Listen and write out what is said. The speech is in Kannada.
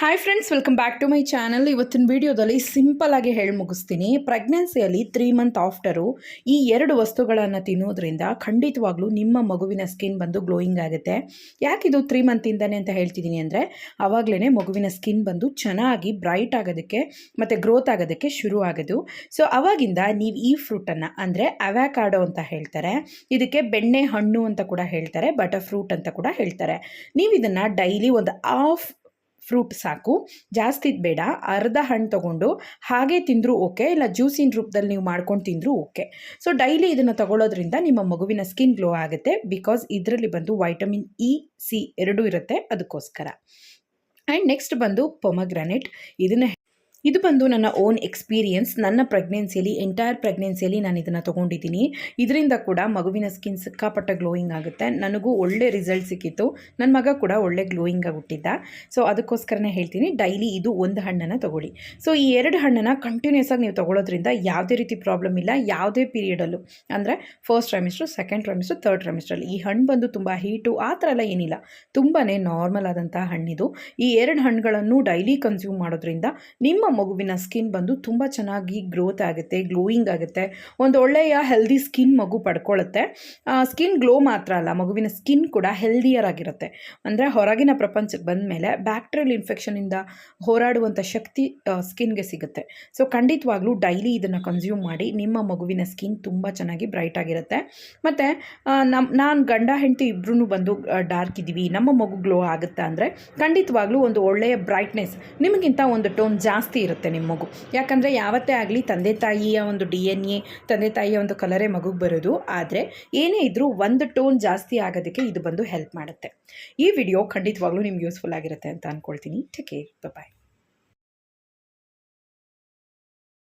Hi friends welcome back to my channel ಇವತ್ತಿನ ವಿಡಿಯೋದಲ್ಲಿ ಸಿಂಪಲ್ ಆಗಿ ಹೇಳಿ ಮುಗಿಸ್ತೀನಿ. ಪ್ರೆಗ್ನೆನ್ಸಿಯಲ್ಲಿ ತ್ರೀ ಮಂತ್ ಆಫ್ಟರು ಈ ಎರಡು ವಸ್ತುಗಳನ್ನು ತಿನ್ನೋದ್ರಿಂದ ಖಂಡಿತವಾಗ್ಲೂ ನಿಮ್ಮ ಮಗುವಿನ ಸ್ಕಿನ್ ಬಂದು ಗ್ಲೋಯಿಂಗ್ ಆಗುತ್ತೆ. ಯಾಕಿದು ತ್ರೀ ಮಂತಿಂದನೇ ಅಂತ ಹೇಳ್ತಿದ್ದೀನಿ ಅಂದರೆ ಆವಾಗಲೇ ಮಗುವಿನ ಸ್ಕಿನ್ ಬಂದು ಚೆನ್ನಾಗಿ ಬ್ರೈಟ್ ಆಗೋದಕ್ಕೆ ಮತ್ತು ಗ್ರೋತ್ ಆಗೋದಕ್ಕೆ ಶುರು ಆಗೋದು. ಸೊ ಅವಾಗಿಂದ ನೀವು ಈ ಫ್ರೂಟನ್ನು ಅಂದರೆ ಅವ್ಯಾಕಾಡೋ ಅಂತ ಹೇಳ್ತಾರೆ. ಇದಕ್ಕೆ ಬೆಣ್ಣೆ ಹಣ್ಣು ಅಂತ ಕೂಡ ಹೇಳ್ತಾರೆ ಬಟರ್ ಫ್ರೂಟ್ ಅಂತ ಕೂಡ ಹೇಳ್ತಾರೆ. ನೀವು ಇದನ್ನು ಡೈಲಿ ಒಂದು ಆಫ್ ಫ್ರೂಟ್ ಸಾಕು. ಜಾಸ್ತಿ ಬೇಡ. ಅರ್ಧ ಹಣ್ಣು ತೊಗೊಂಡು ಹಾಗೆ ತಿಂದರೂ ಓಕೆ, ಇಲ್ಲ ಜ್ಯೂಸಿನ ರೂಪದಲ್ಲಿ ನೀವು ಮಾಡ್ಕೊಂಡು ತಿಂದರೂ ಓಕೆ. ಸೊ ಡೈಲಿ ಇದನ್ನು ತಗೊಳ್ಳೋದ್ರಿಂದ ನಿಮ್ಮ ಮಗುವಿನ ಸ್ಕಿನ್ ಗ್ಲೋ ಆಗುತ್ತೆ. ಬಿಕಾಸ್ ಇದರಲ್ಲಿ ಬಂದು ವೈಟಮಿನ್ ಇ ಸಿ ಎರಡೂ ಇರುತ್ತೆ. ಅದಕ್ಕೋಸ್ಕರ. ಆ್ಯಂಡ್ ನೆಕ್ಸ್ಟ್ ಬಂದು ಪೊಮಗ್ರಾನೆಟ್ ಇದನ್ನು ಇದು ಬಂದು ನನ್ನ ಓನ್ ಎಕ್ಸ್ಪೀರಿಯೆನ್ಸ್ ನನ್ನ ಪ್ರೆಗ್ನೆನ್ಸಿಯಲ್ಲಿ ಎಂಟೈರ್ ಪ್ರೆಗ್ನೆನ್ಸಿಯಲ್ಲಿ ನಾನು ಇದನ್ನು ತೊಗೊಂಡಿದ್ದೀನಿ. ಇದರಿಂದ ಕೂಡ ಮಗುವಿನ ಸ್ಕಿನ್ ಸಿಕ್ಕಾಪಟ್ಟ ಗ್ಲೋಯಿಂಗ್ ಆಗುತ್ತೆ. ನನಗೂ ಒಳ್ಳೆ ರಿಸಲ್ಟ್ ಸಿಕ್ಕಿತ್ತು. ನನ್ನ ಮಗ ಕೂಡ ಒಳ್ಳೆ ಗ್ಲೋಯಿಂಗ್ ಆಗಿಬಿಟ್ಟಿದ್ದ ಸೊ ಅದಕ್ಕೋಸ್ಕರನೇ ಹೇಳ್ತೀನಿ ಡೈಲಿ ಇದು ಒಂದು ಹಣ್ಣನ್ನು ತೊಗೊಳ್ಳಿ. ಸೊ ಈ ಎರಡು ಹಣ್ಣನ್ನು ಕಂಟಿನ್ಯೂಸ್ ಆಗಿ ನೀವು ತೊಗೊಳೋದ್ರಿಂದ ಯಾವುದೇ ರೀತಿ ಪ್ರಾಬ್ಲಮ್ ಇಲ್ಲ, ಯಾವುದೇ ಪೀರಿಯಡಲ್ಲೂ ಅಂದರೆ first trimester second trimester third ಟ್ರೈಮಿಸ್ಟ್ರಲ್ಲಿ ಈ ಹಣ್ಣು ಬಂದು ತುಂಬ ಹೀಟು ಆ ಥರ ಎಲ್ಲ ಏನಿಲ್ಲ. ತುಂಬಾ ನಾರ್ಮಲ್ ಆದಂಥ ಹಣ್ಣಿದು. ಈ ಎರಡು ಹಣ್ಣುಗಳನ್ನು ಡೈಲಿ ಕನ್ಸ್ಯೂಮ್ ಮಾಡೋದ್ರಿಂದ ನಿಮ್ಮ ಮಗುವಿನ ಸ್ಕಿನ್ ಬಂದು ತುಂಬ ಚೆನ್ನಾಗಿ ಗ್ರೋತ್ ಆಗುತ್ತೆ ಗ್ಲೋಯಿಂಗ್ ಆಗುತ್ತೆ. ಒಂದು ಒಳ್ಳೆಯ ಹೆಲ್ದಿ ಸ್ಕಿನ್ ಮಗು ಪಡ್ಕೊಳ್ಳುತ್ತೆ ಸ್ಕಿನ್ ಗ್ಲೋ ಮಾತ್ರ ಅಲ್ಲ, ಮಗುವಿನ ಸ್ಕಿನ್ ಕೂಡ ಹೆಲ್ದಿಯರ್ ಆಗಿರುತ್ತೆ. ಅಂದರೆ ಹೊರಗಿನ ಪ್ರಪಂಚಕ್ಕೆ ಬಂದ ಮೇಲೆ ಬ್ಯಾಕ್ಟೀರಿಯಲ್ ಇನ್ಫೆಕ್ಷನಿಂದ ಹೋರಾಡುವಂಥ ಶಕ್ತಿ ಸ್ಕಿನ್ಗೆ ಸಿಗುತ್ತೆ. ಸೊ ಖಂಡಿತವಾಗ್ಲೂ ಡೈಲಿ ಇದನ್ನು ಕನ್ಸ್ಯೂಮ್ ಮಾಡಿ ನಿಮ್ಮ ಮಗುವಿನ ಸ್ಕಿನ್ ತುಂಬ ಚೆನ್ನಾಗಿ ಬ್ರೈಟ್ ಆಗಿರುತ್ತೆ. ಮತ್ತು ನಮ್ಮ ನಾನು ಗಂಡ, ಹೆಂಡತಿ ಇಬ್ಬರೂ ಬಂದು ಡಾರ್ಕ್ ಇದ್ದೀವಿ. ನಮ್ಮ ಮಗು ಗ್ಲೋ ಆಗುತ್ತಾ ಅಂದರೆ ಖಂಡಿತವಾಗ್ಲೂ ಒಂದು ಒಳ್ಳೆಯ ಬ್ರೈಟ್ನೆಸ್ ನಿಮಗಿಂತ ಒಂದು ಟೋನ್ ಜಾಸ್ತಿ ಇರುತ್ತೆ ನಿಮ್ಮ ಮಗು. ಯಾಕಂದರೆ ಯಾವತ್ತೇ ಆಗಲಿ ತಂದೆ ತಾಯಿಯ ಒಂದು ಡಿ ಎನ್ ಎ ತಂದೆ ತಾಯಿಯ ಒಂದು ಕಲರೇ ಮಗುಗೆ ಬರೋದು. ಆದರೆ ಏನೇ ಇದ್ದರೂ ಒಂದು ಟೋನ್ ಜಾಸ್ತಿ ಆಗೋದಕ್ಕೆ ಇದು ಬಂದು ಹೆಲ್ಪ್ ಮಾಡುತ್ತೆ. ಈ ವಿಡಿಯೋ ಖಂಡಿತವಾಗ್ಲೂ ನಿಮ್ಗೆ ಯೂಸ್ಫುಲ್ ಆಗಿರುತ್ತೆ ಅಂತ ಅಂದ್ಕೊಳ್ತೀನಿ ಟೇಕ್ ಕೇರ್ ಬಾಯ್